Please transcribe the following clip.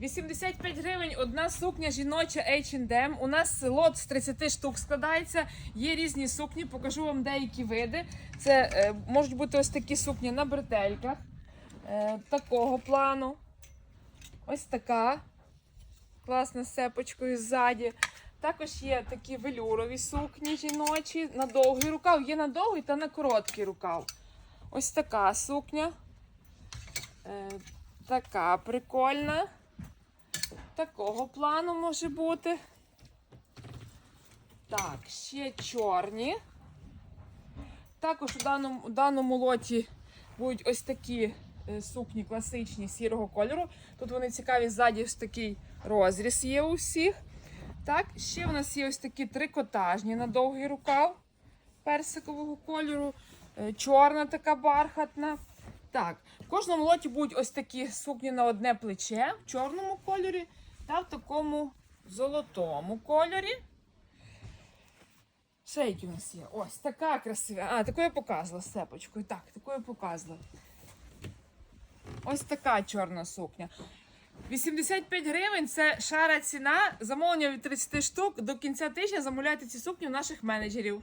85 гривень одна сукня жіноча H&M. У нас лот з 30 штук складається. Є різні сукні, покажу вам деякі види. Це е, можуть бути ось такі сукні на бретельках. Е, такого плану. Ось така. Класна з сепочкою ззаді. Також є такі велюрові сукні жіночі на довгий рукав. Є на довгий та на короткий рукав. Ось така сукня. Е, така прикольна. Такого плану може бути. Так, ще чорні. Також у даному, у даному лоті будуть ось такі е, сукні класичні сірого кольору. Тут вони цікаві, ззаді ось такий розріз є у всіх. Так, ще в нас є ось такі трикотажні на довгий рукав персикового кольору. Е, Чорна така бархатна. Так, в кожному лоті будуть ось такі сукні на одне плече в чорному кольорі та в такому золотому кольорі. Ще які у нас є. Ось така красива. А, таку я показувала з сепочкою. Так, таку я показувала. Ось така чорна сукня. 85 гривень це шара ціна. Замовлення від 30 штук. До кінця тижня замовляйте ці сукні у наших менеджерів.